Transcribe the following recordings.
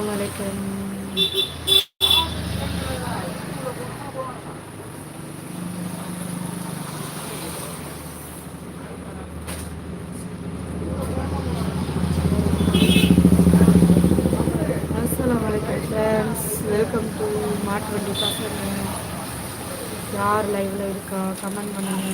அஸ்ஸலாமு அலைக்கும் அஸ்ஸலாமு அலைக்கும் ஃப்ரெண்ட்ஸ் வெல்கம் டு மாட்டு வண்டி பசங்க யார் லைவ்ல இருக்கா கமெண்ட் பண்ணுங்க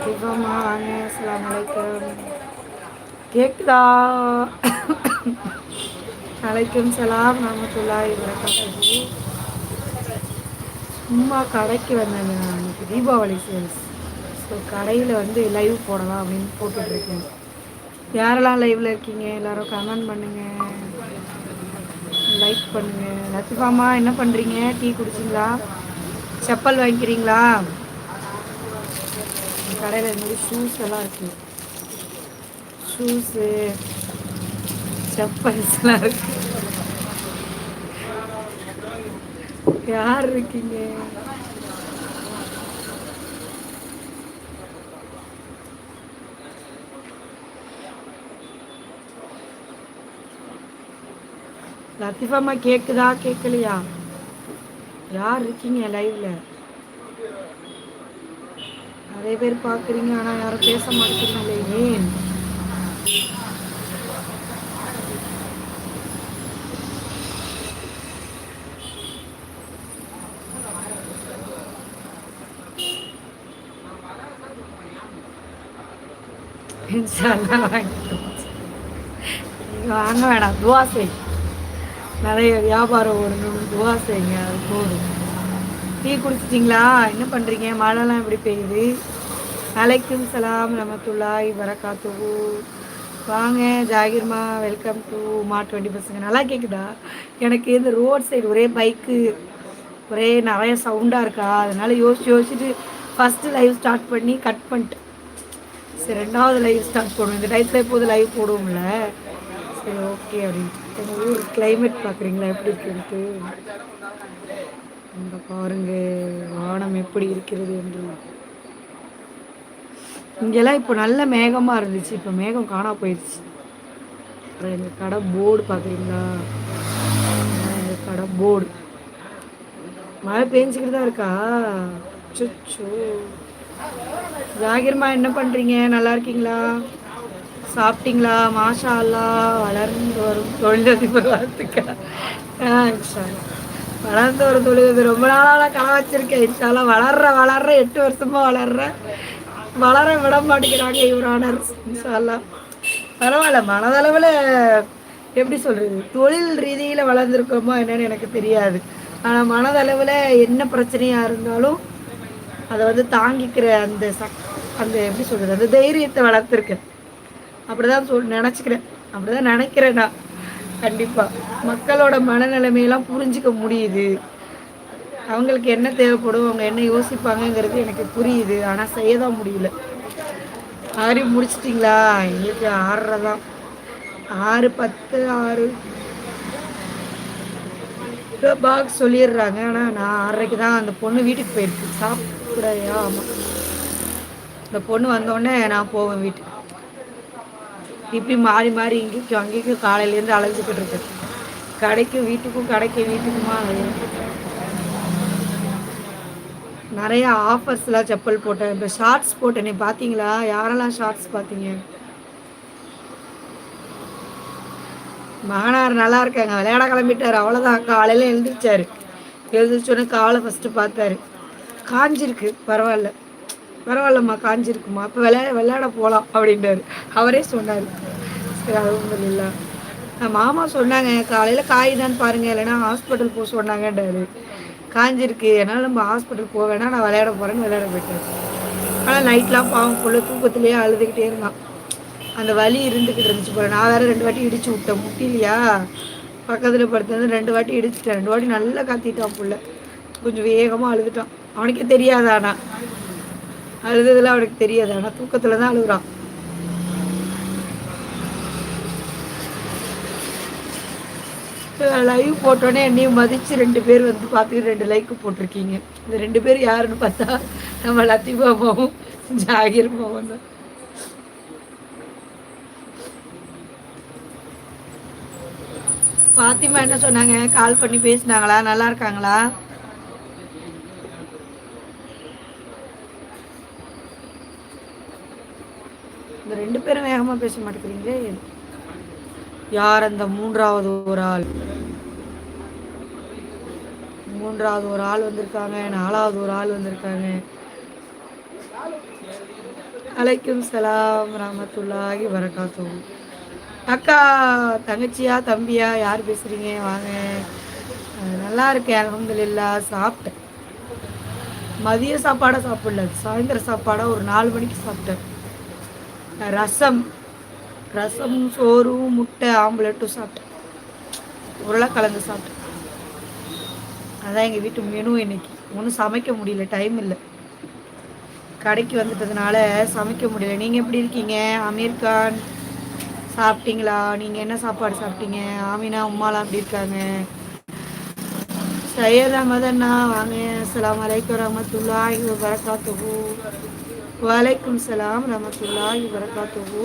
சிவமா வாங்க அஸ்ஸலாமு அலைக்கும் கேக்குதா அலைக்கும் சலாம் ரஹமத்துல்லாஹி வரகாத்துஹு சும்மா கடைக்கு வந்தேன் நான். தீபாவளி சேல்ஸ். ஸோ கடையில் வந்து லைவ் போடலாம் அப்படின்னு போட்டுட்ருக்கேன் யாரெல்லாம் லைவில் இருக்கீங்க? எல்லாரும் கமெண்ட் பண்ணுங்கள் லைக் பண்ணுங்கள் லத்திஃபாமா என்ன பண்ணுறீங்க டீ குடிச்சிங்களா? செப்பல் வாங்கிக்கிறீங்களா? கடையில் இந்த மாதிரி ஷூஸ் எல்லாம் இருக்குது ஷூஸு செப்பல்ஸ்லாம் இருக்கு யார் இருக்கீங்க லத்திஃபாமா கேக்குதா? கேட்கலையா யார் இருக்கீங்க லைவ்ல நிறைய பேர் பார்க்குறீங்க ஆனால் யாரும் பேச மாட்டேங்கிறீங்களே ஏன்? இன்ஷால்லா வாங்கிக்கிறோம். நீங்க வாங்க வேணாம் துவா செய். நிறைய வியாபாரம் ஓடணும் துவா செய்யுங்க அது போதும். டீ குடிச்சிட்டிங்களா? என்ன பண்ணுறீங்க மழைலாம் எப்படி பெய்யுது? அலைக்கும் சலாம் ரமத்துல்லாய் வரகாத்துவு வாங்க ஜாகிர்மா வெல்கம் டு மா டுவெண்ட்டி பசங்க. நல்லா கேட்குதா எனக்கு இந்த ரோட் சைடு ஒரே பைக்கு ஒரே நிறைய சவுண்டாக இருக்கா? அதனால் யோசிச்சு யோசிச்சுட்டு ஃபஸ்ட்டு லைவ் ஸ்டார்ட் பண்ணி கட் பண்ணிட்டேன் சரி ரெண்டாவது லைவ் ஸ்டார்ட் பண்ணுவோம் இந்த டைத்தில் எப்போது லைவ் போடுவோம்ல? சரி ஓகே அப்படின்ட்டு. எங்கள் ஊர் கிளைமேட் பார்க்குறீங்களா எப்படி இருக்குன்ட்டு. இந்த பாருங்க வானம் எப்படி இருக்கிறது என்று. இங்கெல்லாம் இப்போ நல்ல மேகமாக இருந்துச்சு. இப்போ மேகம் காணா போயிடுச்சு அப்புறம் எங்கள் கடை போர்டு பார்க்குறீங்களா எங்கள் கடை போர்டு. மழை பெஞ்சிக்கிட்டு தான் இருக்கா? சுச்சோ ஜாகிர்மா என்ன பண்ணுறீங்க நல்லா இருக்கீங்களா? சாப்பிட்டீங்களா? மாஷா அல்லா வளர்ந்து வரும் தொழிலதிபர் வாழ்த்துக்கள் வளர்ந்து வரும் தொழிலதிபர் ரொம்ப நாளாக கலை வச்சிருக்கேன் இன்ஷாலாம் வளர்ற வளர்ற எட்டு வருஷமாக வளர்ற வளர விட மாட்டேங்கிறாங்க இவரானர் இன்ஷால்லா பரவாயில்ல மனதளவில் எப்படி சொல்கிறது தொழில் ரீதியில் வளர்ந்துருக்கோமா என்னன்னு எனக்கு தெரியாது. ஆனால் மனதளவில் என்ன பிரச்சனையாக இருந்தாலும் அதை வந்து தாங்கிக்கிற அந்த சக் அந்த எப்படி சொல்கிறது அந்த தைரியத்தை வளர்த்துருக்கேன். அப்படி தான் சொல் நினச்சிக்கிறேன். அப்படி தான் நினைக்கிறேன் நான். கண்டிப்பாக மக்களோட மனநிலைமையெல்லாம் புரிஞ்சிக்க முடியுது. அவங்களுக்கு என்ன தேவைப்படும் அவங்க என்ன யோசிப்பாங்கங்கிறது எனக்கு புரியுது. ஆனால் செய்ய தான் முடியல. ஆறி முடிச்சிட்டிங்களா? எங்களுக்கு ஆறரை தான் ஆறு பத்து ஆறு. பாக்ஸ் சொல்லிடுறாங்க. ஆனால் நான் ஆறரைக்கு தான் அந்த பொண்ணு வீட்டுக்கு போயிருக்கு. சாப்பிடையா ஆமாம் இந்த பொண்ணு வந்தோடனே நான் போவேன் வீட்டுக்கு. இப்படி மாறி மாறி இங்கேயும் அங்கேயும் காலையிலேருந்து அலைஞ்சிக்கிட்டு இருக்கேன். கடைக்கும் வீட்டுக்கும் கடைக்கு வீட்டுக்குமா? நிறைய ஆஃபர்ஸ்லாம் செப்பல் போட்டேன். இப்போ ஷார்ட்ஸ் போட்டேனே பார்த்தீங்களா யாரெல்லாம் ஷார்ட்ஸ் பார்த்தீங்க மகனார் நல்லா இருக்காங்க. விளையாட கிளம்பிட்டார். அவ்வளோதான் காலையில் எழுந்திரிச்சாரு. எழுந்திரிச்சோன்னே காலை ஃபஸ்ட்டு பார்த்தாரு. காஞ்சிருக்கு. பரவாயில்ல. பரவாயில்லம்மா காஞ்சிருக்குமா அப்போ விளையாட விளையாட போகலாம் அப்படின்றாரு. அவரே சொன்னார். சரி அதுவும் இல்லை. மாமா சொன்னாங்க காலையில் காய் தான் பாருங்கள் இல்லைன்னா ஹாஸ்பிட்டல் போக சொன்னாங்கன்றாரு. காஞ்சிருக்கு. என்னால் நம்ம ஹாஸ்பிட்டல் போக வேணாம். நான் விளையாட போகிறேன்னு விளையாட போயிட்டேன். ஆனால் நைட்லாம் பாவம் புள்ள தூக்கத்துலேயே அழுதுகிட்டே இருந்தான். அந்த வலி இருந்துக்கிட்டு இருந்துச்சு போல. நான் வேறு ரெண்டு வாட்டி இடிச்சு விட்டேன். முட்டிலையா பக்கத்தில் படுத்தது ரெண்டு வாட்டி இடிச்சிட்டேன். ரெண்டு வாட்டி நல்லா கத்திட்டான் புள்ள. கொஞ்சம் வேகமாக அழுதுட்டான். அவனுக்கே தெரியாது ஆனால் அழுதுதெல்லாம் அவனுக்கு தெரியாது. ஆனால் தூக்கத்தில் தான் அழுகுறான். லைவ் போட்டோன்னே என்னையும் மதித்து ரெண்டு பேர் வந்து பார்த்துட்டு ரெண்டு லைக் போட்டிருக்கீங்க. இந்த ரெண்டு பேர் யாருன்னு பார்த்தா நம்ம லத்திபாபாவும் ஜாகிர் பாபும் தான். பாத்திமா என்ன சொன்னாங்க? கால் பண்ணி பேசினாங்களா? நல்லா இருக்காங்களா? இந்த ரெண்டு பேரும் வேகமாக பேச மாட்டேங்கிறீங்களே? யார் அந்த மூன்றாவது ஒரு ஆள்? மூன்றாவது ஒரு ஆள் வந்திருக்காங்க நாலாவது ஒரு ஆள் வந்திருக்காங்க. அலைக்கும் சலாம் ரஹமத்துல்லாஹி வரகாத்து அக்கா தங்கச்சியா தம்பியா யார் பேசுகிறீங்க வாங்க. நல்லா இருக்கேன் அலமதுல்லா சாப்பிட்டேன். மதிய சாப்பாடாக சாப்பிடல. சாயந்தர சாப்பாடாக ஒரு நாலு மணிக்கு சாப்பிட்டேன். ரசம். ரசம் சோறும் முட்டை ஆம்லெட்டும் சாப்பிட்டேன். உருளைக்கிழங்கு சாப்பிட்டேன். அதான் எங்கள் வீட்டு மெனு இன்னைக்கு. ஒன்றும் சமைக்க முடியல டைம் இல்லை. கடைக்கு வந்துட்டதுனால சமைக்க முடியல. நீங்கள் எப்படி இருக்கீங்க? அமீர் கான் சாப்பிட்டீங்களா? நீங்கள் என்ன சாப்பாடு சாப்பிட்டீங்க? ஆமினா உமாலாம் எப்படி இருக்காங்க? சையத் அஹமது வாங்க. அஸ்லாம் வலைக்கம் ரஹமத்துல்லாஹி வரகாத்துஹு வலைக்கும் சலாம் ரஹமத்துல்லாஹி வரகாத்துஹு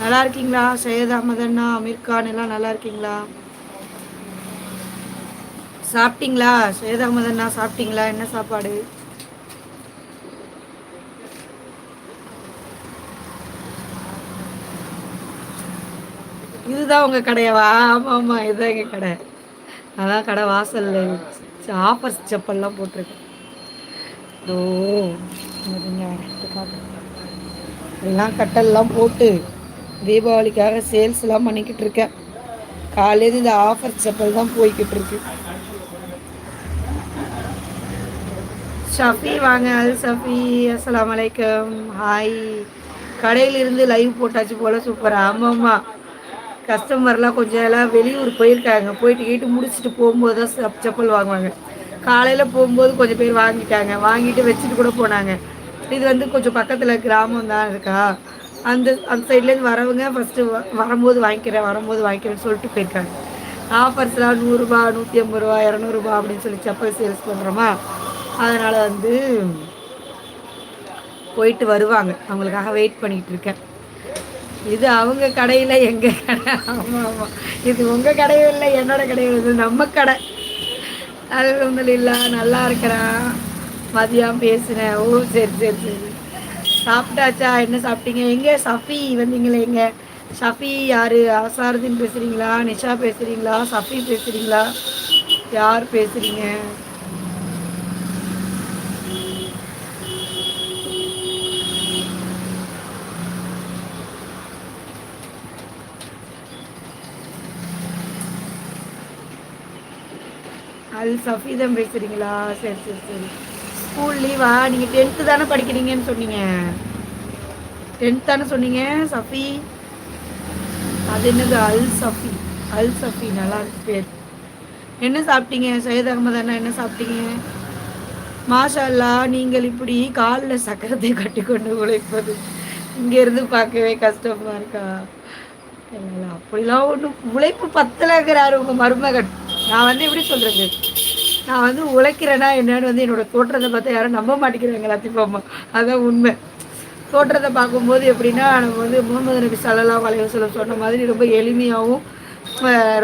நல்லா இருக்கீங்களா? சையத் அஹமது அண்ணா எல்லாம் நல்லா இருக்கீங்களா? சாப்பிட்டீங்களா? சையத் அஹமது அண்ணா சாப்பிட்டீங்களா? என்ன சாப்பாடு? இதுதான் உங்கள் கடையவா? ஆமாம் ஆமாம் இதுதான் எங்கள் கடை. அதான் கடை வாசலில். ஆஃபர்ஸ் செப்பல்லாம் போட்டிருக்கேன். ஓ எல்லாம் கட்டெல்லாம் போட்டு தீபாவளிக்காக சேல்ஸ்லாம் பண்ணிக்கிட்டு இருக்கேன். காலையில் இந்த ஆஃபர் செப்பல் தான் போய்கிட்டு இருக்கு. ஷஃபி வாங்க அல் ஷஃபி அஸ்லாம் வலைக்கம் ஹாய் கடையிலிருந்து லைவ் போட்டாச்சு போல் சூப்பர் ஆமாம்மா. கஸ்டமர்லாம் கொஞ்சம் எல்லாம் வெளியூர் போயிருக்காங்க. போயிட்டு கேட்டு முடிச்சுட்டு போகும்போது தான் செப்பல் வாங்குவாங்க. காலையில் போகும்போது கொஞ்சம் பேர் வாங்கிட்டாங்க. வாங்கிட்டு வச்சுட்டு கூட போனாங்க. இது வந்து கொஞ்சம் பக்கத்தில் கிராமம் தான் இருக்கா? அந்த அந்த சைட்லேருந்து வரவங்க ஃபஸ்ட்டு வரும்போது வாங்கிக்கிறேன் வரும்போது வாங்கிக்கிறேன்னு சொல்லிட்டு போயிருக்காங்க. ஆஃபர்ஸ்லாம் நூறுரூபா நூற்றி ஐம்பது ரூபா இரநூறுபா அப்படின்னு சொல்லி செப்பல் சேல்ஸ் பண்ணுறோமா அதனால் வந்து போயிட்டு வருவாங்க. அவங்களுக்காக வெயிட் பண்ணிகிட்டு இருக்கேன். இது அவங்க கடையில் எங்கள் கடை? ஆமாம் ஆமாம் இது உங்கள் கடையும் இல்லை என்னோட கடையும் இது நம்ம கடை. அது ஒன்றும் இல்லை நல்லா இருக்கிறான். மதியம் பேசினேன். ஓ சரி சரி சரி. சாப்பிட்டாச்சா? என்ன சாப்பிட்டீங்க? எங்கே? சஃபி வந்தீங்களே எங்கே? ஷஃபி யார்? அசாரதின் பேசுகிறீங்களா நிஷா பேசுகிறீங்களா சஃபி பேசுகிறீங்களா யார் பேசுகிறீங்க அல் சஃபீதம் பேசுகிறீங்களா சரி சரி சரி. ஸ்கூல் லீவா நீங்கள் டென்த்து தானே படிக்கிறீங்கன்னு சொன்னீங்க. டென்த் தானே சொன்னீங்க சஃபி? அது என்னது? அல் சஃபி. அல் சஃபி நல்லா இருக்கு பேர். என்ன சாப்பிட்டீங்க? சையத் அகமது அண்ணா என்ன சாப்பிட்டீங்க? மாஷா நீங்கள் இப்படி காலில் சக்கரத்தை கட்டி கொண்டு உழைப்பது இங்கேருந்து பார்க்கவே கஷ்டமாக இருக்கா? அப்படிலாம் ஒன்றும் உழைப்பு பத்தலைங்கிறாரு உங்கள் மருமகன். நான் வந்து எப்படி சொல்கிறது நான் வந்து உழைக்கிறேன்னா என்னன்னு வந்து என்னோடய தோற்றத்தை பார்த்தா யாரும் நம்ப மாட்டேங்கிறாங்க லத்திஃபாமா அதுதான் உண்மை. தோற்றத்தை பார்க்கும்போது எப்படின்னா நம்ம வந்து முகமது நபி சல்லா வலைவசலம் சொன்ன மாதிரி ரொம்ப எளிமையாகவும்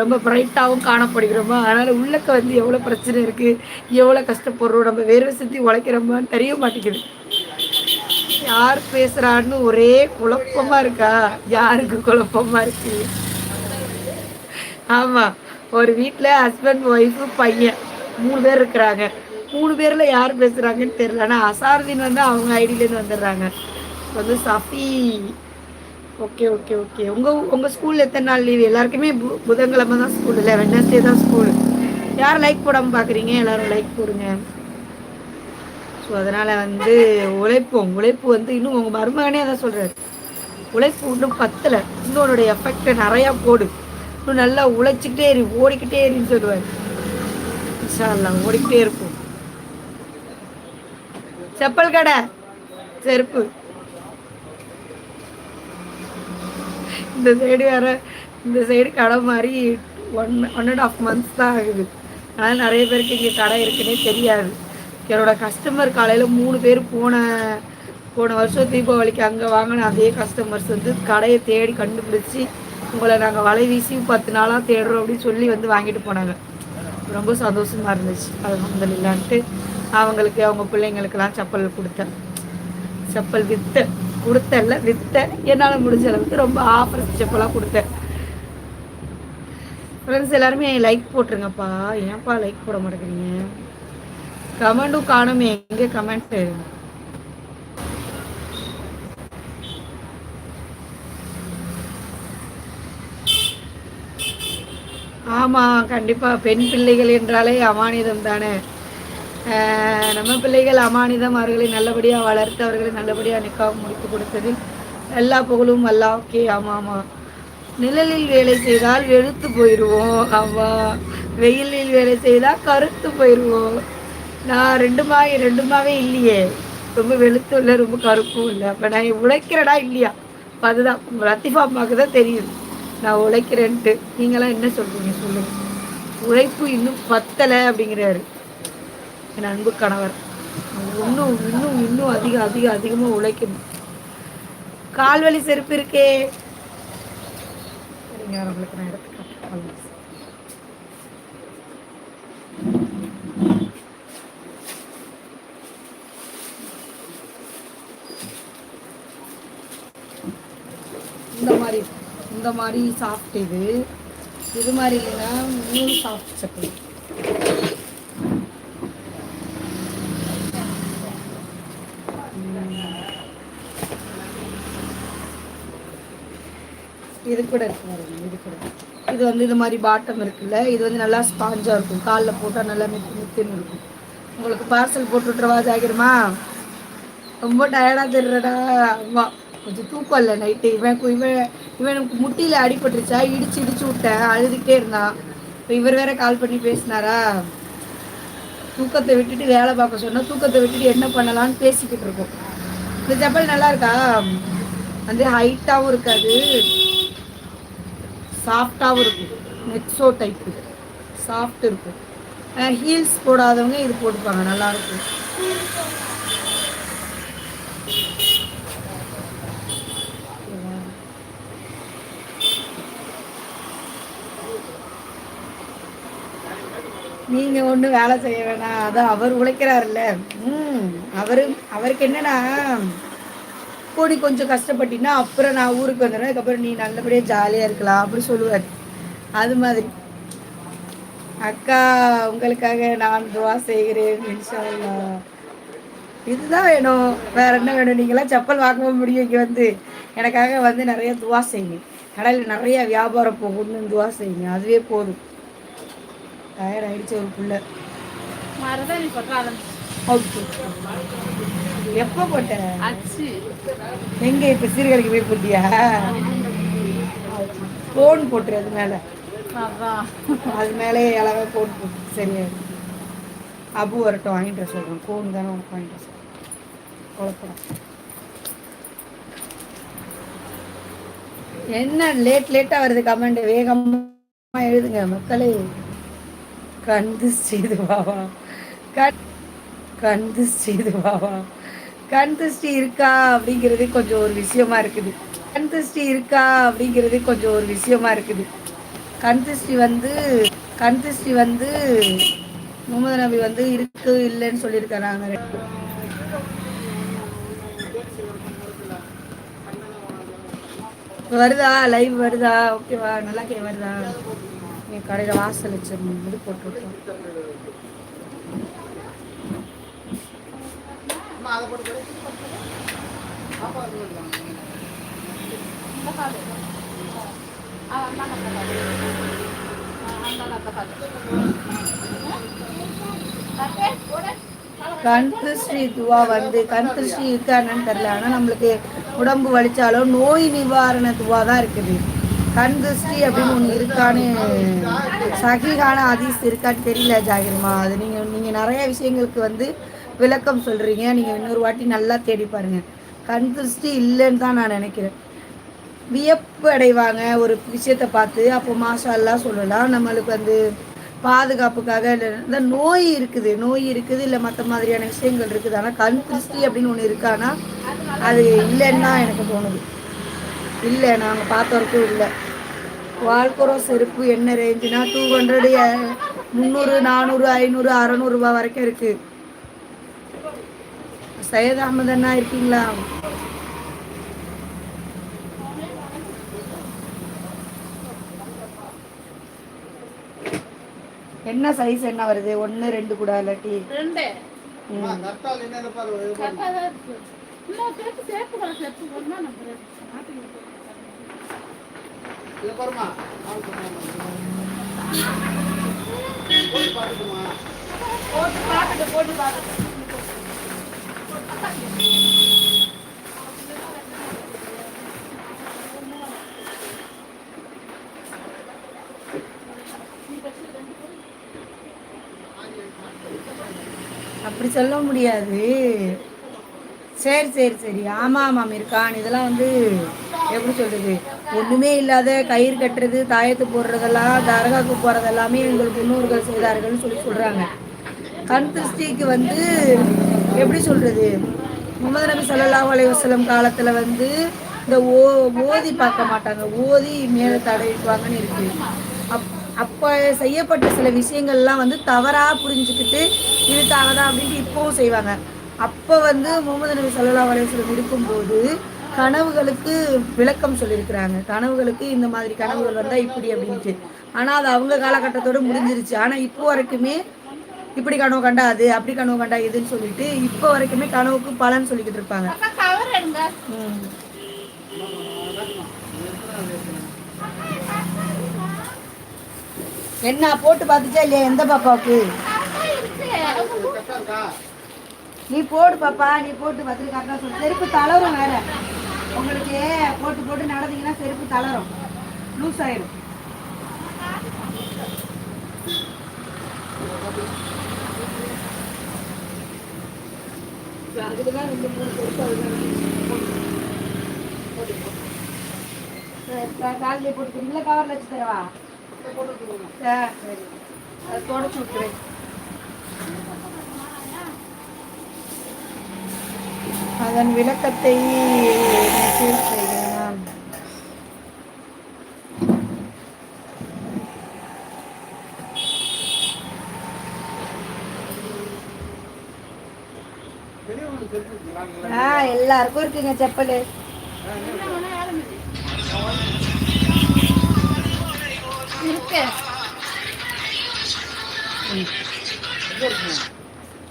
ரொம்ப பிரைட்டாகவும் காணப்படுகிறோமா? அதனால் உள்ளக்க வந்து எவ்வளோ பிரச்சனை இருக்குது எவ்வளோ கஷ்டப்படுறோம் நம்ம வேர்வை சுற்றி உழைக்கிறோமான்னு தெரிய மாட்டேங்குது. யார் பேசுகிறான்னு ஒரே குழப்பமாக இருக்கா? யாருக்கு குழப்பமாக இருக்குது ஆமாம் ஒரு வீட்டில் ஹஸ்பண்ட் ஒய்ஃபு பையன். மூணு பேர் இருக்கிறாங்க. மூணு பேரில் யார் பேசுகிறாங்கன்னு தெரியல. ஆனால் அசாருதீன் வந்து அவங்க ஐடியிலேருந்து வந்துடுறாங்க. வந்து சஃபி. Okay okay okay. உங்கள் உங்கள் ஸ்கூலில் எத்தனை நாள் லீவு எல்லாருக்குமே பு புதன்கிழமை தான் ஸ்கூல் இல்லை வெட்னஸ்டே தான் ஸ்கூல் யார் லைக் போடாமல் பார்க்குறீங்க எல்லோரும் லைக் போடுங்க. ஸோ அதனால் வந்து உழைப்போம் உழைப்பு வந்து இன்னும் உங்கள் மருமகனே அதான் சொல்கிறார் உழைப்பு இன்னும் பத்தலை. இன்னொன்னுடைய எஃபெக்டை நிறையா போடு. இன்னும் நல்லா உழைச்சிக்கிட்டே இரு ஓடிக்கிட்டே இருன்னு சொல்லுவார். இன்ஷா அல்லாஹ் ஓடிக்கிட்டே இருப்போம் செப்பல் கடை செருப்பு. இந்த சைடு வேற இந்த சைடு கடை மாதிரி one one and half months தான் ஆகுது. அதனால் நிறைய பேருக்கு இங்கே கடை இருக்குன்னே தெரியாது. என்னோட கஸ்டமர் காலையில் மூணு பேர் போன போன வருஷம் தீபாவளிக்கு அங்கே வாங்கின அதே கஸ்டமர்ஸ் வந்து கடையை தேடி கண்டுபிடிச்சி உங்களை நாங்கள் வலை வீசி பத்து நாளாக தேடுறோம் அப்படின்னு சொல்லி வந்து வாங்கிட்டு போனாங்க. ரொம்ப சந்தோஷமாக இருந்துச்சு. அது அவங்களுக்கு அவங்க பிள்ளைங்களுக்கெல்லாம் செப்பல் கொடுத்தேன். செப்பல் வித்த கொடுத்தல வித்த என்னால் முடிஞ்ச அளவுக்கு ரொம்ப ஆஃபர் செப்பலாக கொடுத்தேன். ஃப்ரெண்ட்ஸ் எல்லாருமே லைக் போட்டுருங்கப்பா. ஏன்ப்பா லைக் போட மாட்டேங்கிறீங்க? கமெண்டும் காணுமே எங்கே கமெண்ட்டு ஆமாம் கண்டிப்பாக பெண் பிள்ளைகள் என்றாலே அமானிதம் தானே. நம்ம பிள்ளைகள் அமானிதம். அவர்களை நல்லபடியாக வளர்த்து அவர்களை நல்லபடியாக நிக்காக முடித்து கொடுத்ததில் எல்லா புகழும் அல்லா ஓகே ஆமாம் ஆமாம் நிழலில் வேலை செய்தால் வெளுத்து போயிடுவோம் ஆமாம் வெயிலில் வேலை செய்தால் கருத்து போயிடுவோம் நான் ரெண்டுமா ரெண்டுமாவே இல்லையே. ரொம்ப வெளுத்தும் இல்லை ரொம்ப கருப்பும் இல்லை. அப்போ நான் உழைக்கிறடா இல்லையா? அதுதான். லத்திஃபா அம்மாவுக்கு தான் தெரியுது நான் உழைக்கிறேன்ட்டு. நீங்களாம் என்ன சொல்கிறீங்க சொல்லுங்கள் உழைப்பு இன்னும் பத்தலை அப்படிங்கிறாரு. என் அன்பு கணவர். இன்னும் இன்னும் இன்னும் அதிக அதிக அதிகமாக உழைக்கணும். கால்வழி செருப்பு இருக்கே. சரிங்க அவங்களுக்கு நான் எடுத்து இந்த மாதிரி இந்த மாதிரி சாஃப்ட் இது. இது மாதிரி இல்லைன்னா இன்னும் சாஃப்ட் சட்னி. இது கூட இருக்கு இது கூட. இது வந்து இது மாதிரி பாட்டம் இருக்குல்ல இது வந்து நல்லா ஸ்பாஞ்சாக இருக்கும். காலில் போட்டால் நல்லா மித்து மித்துன்னு இருக்கும். உங்களுக்கு பார்சல் போட்டு விட்றவா ஜாகிரமா? ரொம்ப டயர்டாக தெரிறடா. அம்மா கொஞ்சம் தூக்கம் இல்லை நைட்டு இவன் இவன் இவனுக்கு முட்டியில் அடிபட்டுருச்சா? இடிச்சு இடிச்சு விட்டேன். அழுதுகிட்டே இருந்தான். இப்போ இவர் வேற கால் பண்ணி பேசினாரா? தூக்கத்தை விட்டுட்டு வேலை பார்க்க சொன்னால் தூக்கத்தை விட்டுட்டு என்ன பண்ணலான்னு பேசிக்கிட்டு இருக்கோம். இந்த செப்பல் நல்லா இருக்கா? வந்து ஹைட்டாகவும் இருக்காது. சாஃப்டாகவும் இருக்கும். நெக்ஸோ டைப்பு சாஃப்ட் இருக்கும். ஹீல்ஸ் போடாதவங்க இது போட்டுப்பாங்க. நல்லாயிருக்கும் நீங்கள் ஒன்றும் வேலை செய்ய வேணாம். அதான் அவர் உழைக்கிறாருல்ல. ம் அவரு அவருக்கு என்னன்னா கூடி கொஞ்சம் கஷ்டப்பட்டின்னா அப்புறம் நான் ஊருக்கு வந்துடுறேன் அதுக்கப்புறம் நீ நல்லபடியாக ஜாலியாக இருக்கலாம் அப்படி சொல்லுவார். அது மாதிரி. அக்கா உங்களுக்காக நான் துவா செய்கிறேன் இன்ஷால்லா இதுதான் வேணும். வேற என்ன வேணும்? நீங்களாம் செப்பல் வாங்க முடியும் இங்கே வந்து. எனக்காக வந்து நிறைய துவா செய்யுங்க. கடையில் நிறைய வியாபாரம் போகணும்னு துவா செய்யுங்க. அதுவே போதும். டயர்ட் ஆயிடுச்சு ஒரு புள்ள. ஓகே எப்போ போட்ட? எங்க இப்ப சீர்கழிக்கு போய் போட்டியா? ஃபோன் போட்டுரு அது மேல. அது மேலே அழகா ஃபோன் போட்டு சரியா அபு வரட்டும் வாங்கிட்டு சொல்றேன். ஃபோன் தானே உனக்கு வாங்கிட்டு சொல்றேன். குழப்பம். என்ன லேட் லேட்டாக வருது கமெண்ட் வேகமாக எழுதுங்க மக்களே. கந்து ஸ்ரீது பாபா. கண் ஸ்ரீது பாபா. கந்து ஸ்ரீ இருக்கா அப்படிங்கிறது கொஞ்சம் ஒரு விஷயமா இருக்குது. கந்து ஸ்ரீ இருக்கா அப்படிங்கிறது கொஞ்சம் ஒரு விஷயமா இருக்குது. கந்து ஸ்ரீ வந்து கந்து ஸ்ரீ வந்து முகமது நபி வந்து இருக்கு இல்லைன்னு சொல்லியிருக்காங்க வருதா? லைவ் வருதா? ஓகேவா நல்லா கே வருதா? என் கடையில் வாசல் வச்சிருந்தோம். இது போட்டுருக்கோம் கண் திருஷ்டி துவா வந்து. கண் திருஷ்டி இருக்கான்னு தெரியல. ஆனால் நம்மளுக்கு உடம்பு வலிச்சாலும் நோய் நிவாரண துவா தான் இருக்குது. கண் திருஷ்டி அப்படின்னு ஒன்று இருக்கான்னு சகிகான அதிஸ் இருக்கான்னு தெரியல ஜாகிரமா. அது நீங்கள் நீங்கள் நிறைய விஷயங்களுக்கு வந்து விளக்கம் சொல்கிறீங்க நீங்கள் இன்னொரு வாட்டி நல்லா தேடி பாருங்கள் கண் திருஷ்டி இல்லைன்னு தான் நான் நினைக்கிறேன். வியப்பு அடைவாங்க ஒரு விஷயத்தை பார்த்து. அப்போ மாஷா சொல்லலாம் நம்மளுக்கு வந்து பாதுகாப்புக்காக இல்லை இந்த நோய் இருக்குது நோய் இருக்குது இல்லை மற்ற மாதிரியான விஷயங்கள் இருக்குது. ஆனால் கண் திருஷ்டி அப்படின்னு ஒன்று இருக்கானா அது இல்லைன்னு தான் எனக்கு தோணுது. இல்லை நாங்கள் பார்த்த வரைக்கும் இல்லை. வால்குரம் செருப்பு என்ன ரேஞ்சுனா டூ ஹண்ட்ரடு முந்நூறு நானூறு ஐநூறு அறநூறுபா வரைக்கும் இருக்குது சையத் அகமது அண்ணா இருக்கீங்களா? என்ன சைஸ் என்ன வருது? ஒன்று ரெண்டு கூட இல்லாட்டி? ரெண்டு. இது பாருமா. போய் பார்த்துக்குமா. போட்டு பார்த்துட்டு போட்டு பார்த்துட்டு அப்படி சொல்ல முடியாது சரி சரி சரி. ஆமாம் ஆமாம் இருக்கான். இதெல்லாம் வந்து எப்படி சொல்கிறது ஒன்றுமே இல்லாத கயிறு கட்டுறது தாயத்து போடுறதெல்லாம் தரகாக்கு போகிறது எல்லாமே எங்களுக்கு முன்னோர்கள் செய்தார்கள்னு சொல்லி சொல்கிறாங்க கண் திருஷ்டிக்கு வந்து எப்படி சொல்கிறது முகமது நபி சல்லா அலைஹி வஸல்லம் காலத்தில் வந்து இந்த ஓ ஓதி பார்க்க மாட்டாங்க. ஓதி மேலே தடவிக்குவாங்கன்னு இருக்கு. அப் அப்போ செய்யப்பட்ட சில விஷயங்கள்லாம் வந்து தவறாக புரிஞ்சுக்கிட்டு இதுக்காக தான் அப்படின்ட்டு இப்போவும் செய்வாங்க. அப்போ வந்து முகமது நபி அலைஹி வஸல்லம் இருக்கும்போது கனவுகளுக்கு விளக்கம் சொல்லியிருக்கிறாங்க. கனவுகளுக்கு இந்த மாதிரி கனவுகள் வந்தால் இப்படி அப்படின்ட்டு. ஆனால் அது அவங்க காலகட்டத்தோடு முடிஞ்சிருச்சு. ஆனால் இப்போ வரைக்குமே இப்படி கனவு கண்டா அது அப்படி கனவு கண்டா இதுன்னு சொல்லிட்டு இப்போ வரைக்குமே கனவுக்கு பலன் சொல்லிக்கிட்டு இருப்பாங்க. என்ன போட்டு பார்த்துச்சா இல்லையா எந்த பாப்பாவுக்கு? நீ போடு பாப்பா நீ போட்டு பார்த்துட்டு கரெக்டாக சொல்லு. செருப்பு தளரும் வேற. உங்களுக்கு போட்டு போட்டு நடந்தீங்கன்னா செருப்பு தளரும். லூஸ் ஆயிடும் அதுக்கு தான் ரெண்டு மூணு செருப்பு அதுதான் காலிலே போட்டுக்கிறீங்களா கவரில் வச்சு தரவா? சரி சரி. அது தொடச்சி விட்டுறேன் அதன் விளக்கத்தை மெசேஜ் செய்யலாம். ஆ எல்லாருக்கும் இருக்குங்க செப்பல். இருக்கு.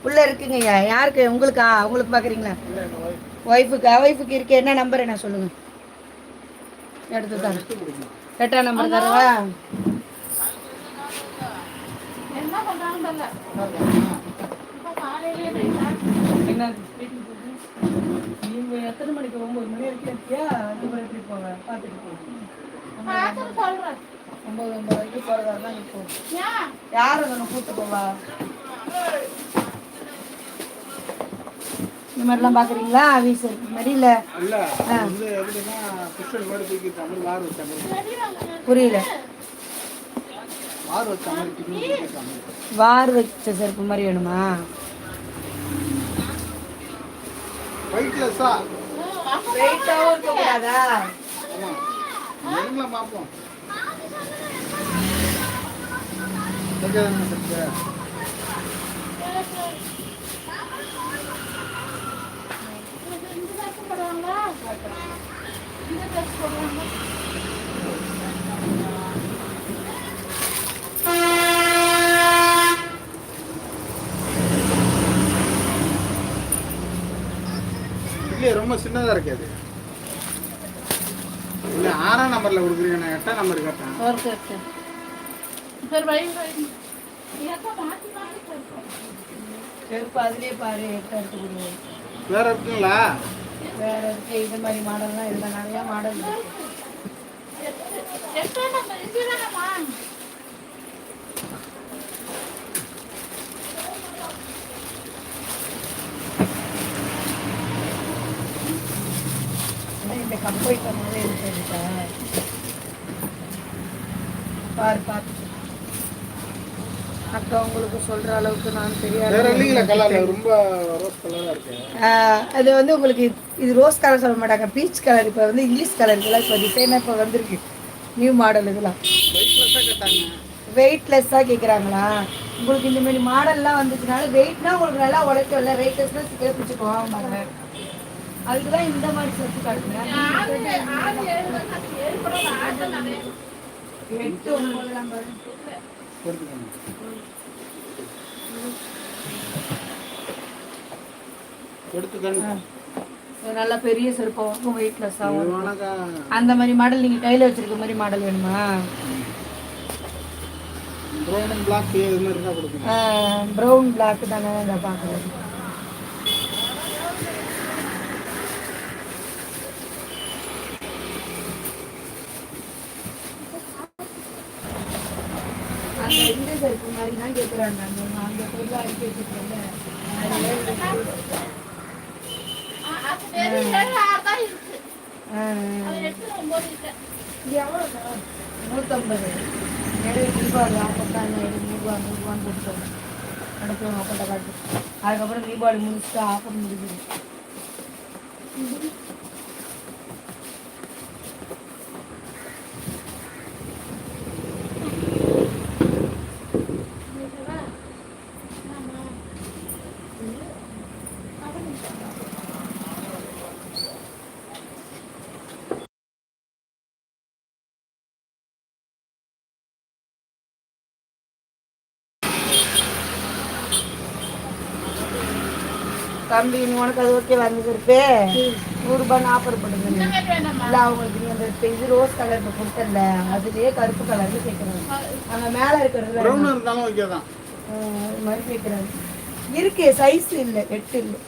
உள்ள இருக்குங்கய்யா? யாருக்கு? உங்களுக்கா? உங்களுக்கு பார்க்குறீங்களா ஒய்ஃபுக்கா ஒய்ஃபுக்கு இருக்கு என்ன நம்பர் என்ன சொல்லுங்க. எடுத்து தரேன். எட்டாம் நம்பர் தரவா? இப்போ நீங்க எத்தனை மணிக்கு ஒன்பது மணி வரைக்கும் இருக்கியா? மணி எப்படி போங்க? பார்த்துட்டு போங்க ஒன்பது ஒன்பது வரைக்கும் போகிறதா இருந்தால் நீ போ. ஏன்? யார் கூப்பிட்டு போவா? இந்த மாதிரிலாம் பார்க்குறீங்களா? ஆஃபீஸர் இந்த மாதிரி இல்லை. புரியல. வார் வச்ச செருப்பு மாதிரி வேணுமா? பார்ப்போம். இல்லையே, ரொம்ப சின்னதா இருக்கு அது. இல்ல, ஆறாம் நம்பர்ல கொடுக்குறீங்க நான் எட்டாம் நம்பர் கேட்டேன். Okay okay. சரி செருப்பு அதுலேயே பாரு எட்டு எடுத்துக்கணும் வேற இருக்குங்களா? வேறு இது மாதிரி மாடல்லாம் இருந்தால் நிறையா மாடல் இருக்குது இந்த கம்பை மாதிரி இருக்குது பார் பார்த்து அக்கா உங்களுக்கு சொல்ற அளவுக்கு நான் தெரியாது ரொம்ப ரோஸ் கலரா இருக்கு ஆஹ் அது வந்து உங்களுக்கு இது ரோஸ் கலர் சொல்ல மாட்டாங்க பீச் கலர் இப்போ வந்து இங்கிலீஷ் கலர் இதெல்லாம் இப்போ டிசைனாக இப்போ வந்திருக்கு நியூ மாடல் இதெல்லாம் வெயிட்லெஸ்ஸாக கேட்குறாங்களா உங்களுக்கு இந்த மாதிரி மாடல்லாம் வந்துச்சுனால வெயிட்னா உங்களுக்கு நல்லா உழைக்கல வெயிட்லெஸ்னா சீக்கிரம் பிடிச்சிக்குவோம் பாருங்க அதுக்கு தான் இந்த மாதிரி செஞ்சு காட்டுங்க எட்டு பாருங்க இது நல்லா பெரிய செருப்பாகும் வெயிட்லெஸ்ஸாகவும் வணக்கம் அந்த மாதிரி மாடல் நீங்கள் கையில் வச்சிருக்க மாதிரி மாடல் வேணுமா? ப்ரௌன் பிளாக் தானே இந்த பார்க்குறது அந்த மாதிரி தான் கேட்குறாங்க அந்த அந்த அடிக்க வச்சுருக்கோம்ல நூற்றம்பது கொடுத்தோம் அப்பட்ட காட்டு அதுக்கப்புறம் தீபாவளி முடிச்சுட்டு ஆஃபர் முடிஞ்சுது தம்பி உனக்கு அது ஓகே வந்துருக்கு நூறுரூபான்னு ஆஃபர் பண்ணுங்க இல்லை அவங்களுக்கு நீ அந்த இது ரோஸ் கலர் இப்போ கொடுத்தல அதுலேயே கருப்பு கலர்னு கேட்குறாங்க அங்கே மேலே அது மாதிரி கேட்குறாங்க இருக்கு சைஸ் இல்லை எட்டு இல்லை.